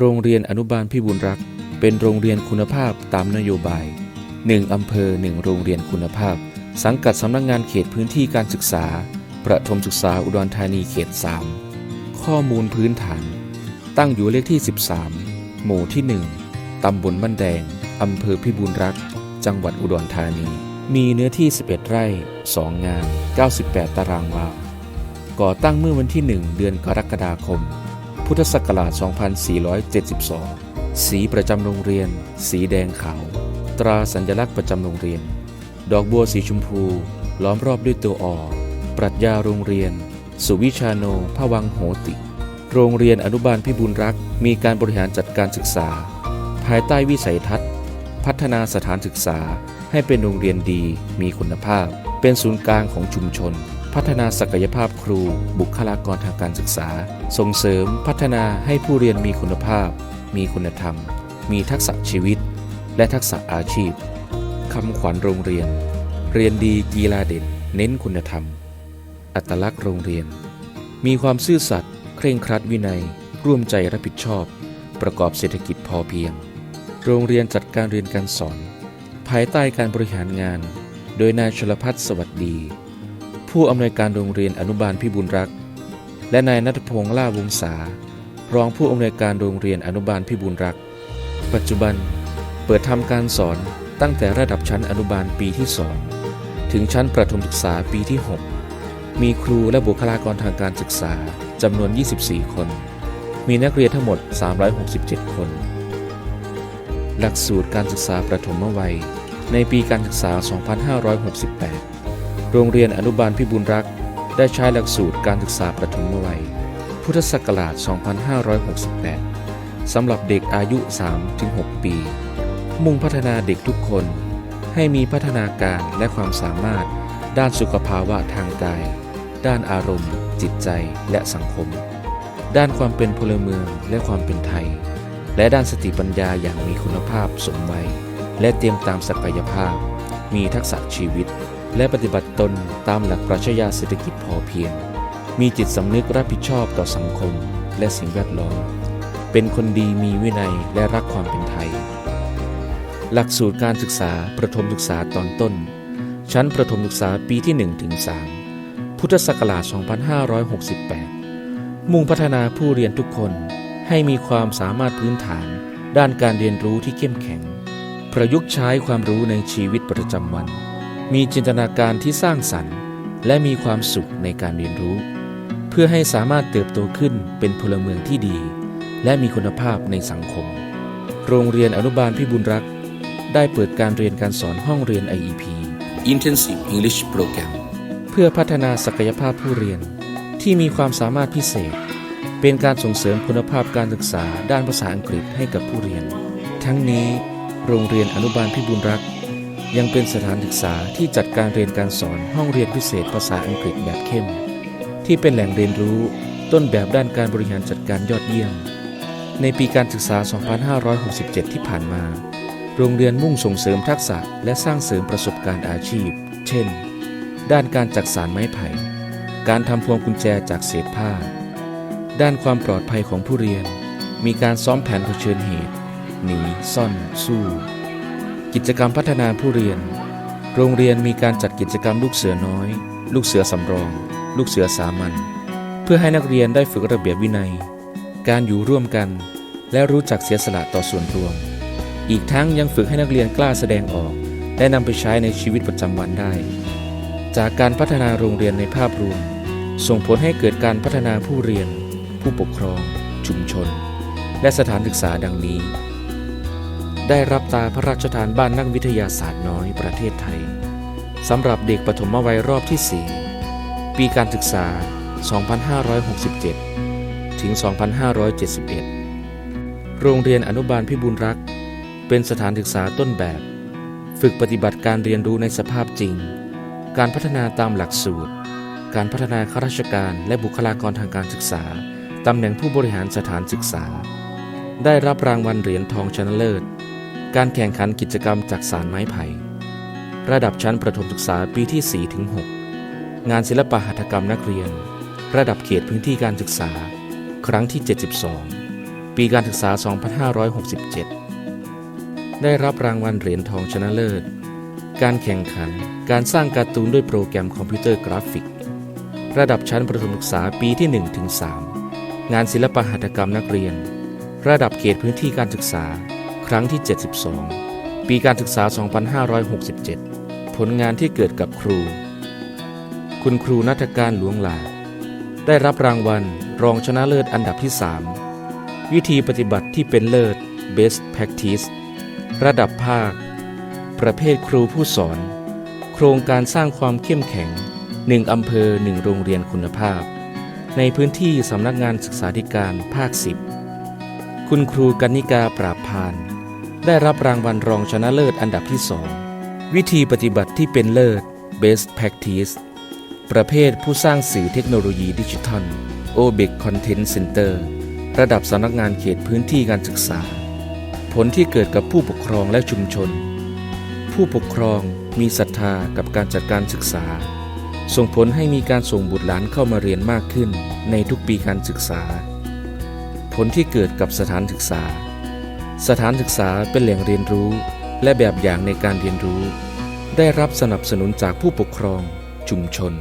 โรงเรียนอนุบาลพิบูลรักษ์เป็นโรงเรียนคุณภาพตามนโยบาย 1 อำเภอ 1 โรงเรียนคุณภาพ สังกัดสำนักงงานเขตพื้นที่การศึกษา ประถมศึกษาอุดรธานีเขต 3 ข้อมูลพื้นฐาน ตั้งอยู่เลขที่ 13 หมู่ที่ 1 ตำบลบ้านแดง อำเภอพิบูลรักษ์จังหวัดอุดรธานี มีเนื้อที่ 11 ไร่ 2 งาน 98 ตารางวา ก่อตั้งเมื่อวันที่ 1 เดือนกรกฎาคม พุทธศักราช 2472 สีประจำโรงเรียน สีแดงขาว ตราสัญลักษณ์ประจำโรงเรียน ดอกบัวสีชมพู ล้อมรอบด้วยตัวอปรัชญาโรงเรียน สุวิชาโนพวังโหติ โรงเรียนอนุบาลพิบูลรักษ์มีการบริหารจัดการศึกษา ภายใต้วิสัยทัศน์ พัฒนาสถานศึกษาให้เป็นโรงเรียนดีมีคุณภาพ เป็นศูนย์กลางของชุมชน พัฒนาศักยภาพครู บุคลากรทางการศึกษา ส่งเสริมพัฒนาให้ผู้เรียนมีคุณภาพ มีคุณธรรม มีทักษะชีวิต และทักษะอาชีพคำขวัญโรงเรียน เรียนดีกีฬาเด่น เน้นคุณธรรม อัตลักษณ์โรงเรียน มีความซื่อสัตย์เคร่งครัดวินัย ร่วมใจรับผิดชอบ ประกอบเศรษฐกิจพอเพียง โรงเรียนจัดการเรียนการสอน ภายใต้การบริหารงาน โดยนายชลพัฒน์สวัสดี ผู้อำนวยการโรงเรียนอนุบาลพิบูลรัก และนายนัทพงษ์ล่าวงศารองผู้อำนวยการโรงเรียนอนุบาลพิบูลรัก ปัจจุบันเปิดทำการสอนตั้งแต่ระดับชั้นอนุบาลปีที่ 2 ถึงชั้นประถมศึกษาปีที่ 6 มีครูและบุคลากรทางการศึกษาจำนวน 24 คน มีนักเรียนทั้งหมด 367 คน หลักสูตรการศึกษาประถมวัยในปีการศึกษา 2568 โรงเรียนอนุบาลพิบูลรักษ์ได้ใช้หลักสูตรการศึกษาประถมวัย พุทธศักราช 2568 สำหรับเด็กอายุ 3-6 ปี มุ่งพัฒนาเด็กทุกคน ให้มีพัฒนาการและความสามารถด้านสุขภาวะทางกาย ด้านอารมณ์ จิตใจและสังคม ด้านความเป็นพลเมืองและความเป็นไทย และด้านสติปัญญาอย่างมีคุณภาพสมวัย และเตรียมตามศักยภาพ มีทักษะชีวิต และปฏิบัติตนตามหลักปรัชญาเศรษฐกิจพอเพียง มีจิตสำนึกรับผิดชอบต่อสังคมและสิ่งแวดล้อม เป็นคนดีมีวินัยและรักความเป็นไทย หลักสูตรการศึกษาประถมศึกษาตอนต้น ชั้นประถมศึกษาปีที่1ถึง3พุทธศักราช 2568 มุ่งพัฒนาผู้เรียนทุกคนให้มีความสามารถพื้นฐาน ด้านการเรียนรู้ที่เข้มแข็ง ประยุกต์ใช้ความรู้ในชีวิตประจำวัน มีจินตนาการที่สร้างสรรค์ และมีความสุขในการเรียนรู้ เพื่อให้สามารถเติบโตขึ้นเป็นพลเมืองที่ดี และมีคุณภาพในสังคม โรงเรียนอนุบาลพิบูลรักษ์ได้เปิดการเรียนการสอนห้องเรียน IEP Intensive English Program เพื่อพัฒนาศักยภาพผู้เรียนที่มีความสามารถพิเศษ เป็นการส่งเสริมคุณภาพการศึกษาด้านภาษาอังกฤษให้กับผู้เรียน ทั้งนี้ โรงเรียนอนุบาลพิบูลรักษ์ ยังเป็นสถานศึกษาที่จัดการเรียนการสอนห้องเรียนพิเศษภาษาอังกฤษแบบเข้ม ที่เป็นแหล่งเรียนรู้ต้นแบบด้านการบริหารจัดการยอดเยี่ยม ในปีการศึกษา 2567 ที่ผ่านมา โรงเรียนมุ่งส่งเสริมทักษะและสร้างเสริมประสบการณ์อาชีพ เช่น ด้านการจักสารไม้ไผ่ การทำพวงกุญแจจากเศษผ้า ด้านความปลอดภัยของผู้เรียน มีการซ้อมแผนเผชิญเหตุ หนี ซ่อน สู้ กิจกรรมพัฒนาผู้เรียน โรงเรียนมีการจัดกิจกรรมลูกเสือน้อย ลูกเสือสำรอง ลูกเสือสามัญ เพื่อให้นักเรียนได้ฝึกระเบียบวินัย การอยู่ร่วมกัน และรู้จักเสียสละต่อส่วนรวม อีกทั้งยังฝึกให้นักเรียนกล้าแสดงออก และนำไปใช้ในชีวิตประจำวันได้ จากการพัฒนาโรงเรียนในภาพรวม ส่งผลให้เกิดการพัฒนาผู้เรียน ผู้ปกครอง ชุมชน และสถานศึกษาดังนี้ ได้รับตาพระราชทานบ้านนักวิทยาศาสตร์น้อยประเทศไทยสำหรับเด็กปฐมวัยรอบที่ 4 ปีการศึกษา 2567 ถึง 2571 โรงเรียนอนุบาลพิบูลรักษ์เป็นสถานศึกษาต้นแบบ ฝึกปฏิบัติการเรียนรู้ในสภาพจริง การพัฒนาตามหลักสูตร การพัฒนาข้าราชการและบุคลากรทางการศึกษา ตำแหน่งผู้บริหารสถานศึกษา ได้รับรางวัลเหรียญทองชนะเลิศ การแข่งขันกิจกรรมจากสารไม้ไผ่ ระดับชั้นประถมศึกษาปีที่ 4 ถึง 6 งานศิลปหัตถกรรมนักเรียน ระดับเขตพื้นที่การศึกษา ครั้งที่ 72ปีปีการศึกษา 2567 ได้รับรางวัลเหรียญทองชนะเลิศ การแข่งขันการสร้างการ์ตูนด้วยโปรแกรมคอมพิวเตอร์กราฟิก ระดับชั้นประถมศึกษาปีที่ 1 ถึง 3 งานศิลปหัตถกรรมนักเรียน ระดับเขตพื้นที่การศึกษา ครั้งที่ 72 ปีการศึกษา 2567 ผลงานที่เกิดกับครู คุณครูนัฐการหลวงหลา ได้รับรางวัลรองชนะเลิศอันดับที่ 3 วิธีปฏิบัติที่เป็นเลิศ Best Practice ระดับภาค ประเภทครูผู้สอน โครงการสร้างความเข้มแข็ง 1 อำเภอ 1 โรงเรียนคุณภาพ ในพื้นที่สำนักงานศึกษาธิการภาค 10 คุณครูกนิกาปราบพาน ได้รับรางวัลรองชนะเลิศอันดับที่ 2 วิธีปฏิบัติที่เป็นเลิศ Best Practice ประเภทผู้สร้างสื่อเทคโนโลยีดิจิทัล o b e c Content Center ระดับสำนักงานเขตพื้นที่การศึกษา ผลที่เกิดกับผู้ปกครองและชุมชน ผู้ปกครองมีศรัทธากับการจัดการศึกษา ส่งผลให้มีการส่งบุตรหลานเข้ามาเรียนมากขึ้นในทุกปีการศึกษา ผลที่เกิดกับสถานศึกษา สถานศึกษาเป็นแหล่งเรียนรู้และแบบอย่างในการเรียนรู้ ได้รับสนับสนุนจากผู้ปกครอง ชุมชน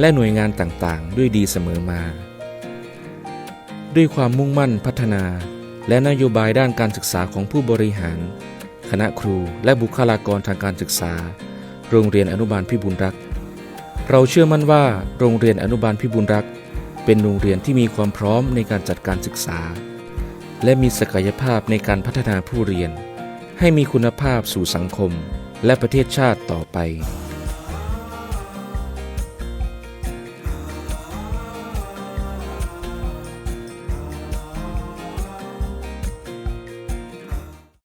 และหน่วยงานต่างๆ ด้วยดีเสมอมา ด้วยความมุ่งมั่นพัฒนา และนโยบายด้านการศึกษาของผู้บริหาร คณะครูและบุคลากรทางการศึกษา โรงเรียนอนุบาลพิบูลรัก เราเชื่อมั่นว่าโรงเรียนอนุบาลพิบูลรัก เป็นโรงเรียนที่มีความพร้อมในการจัดการศึกษา และมีศักยภาพในการพัฒนาผู้เรียน ให้มีคุณภาพสู่สังคมและประเทศชาติต่อไป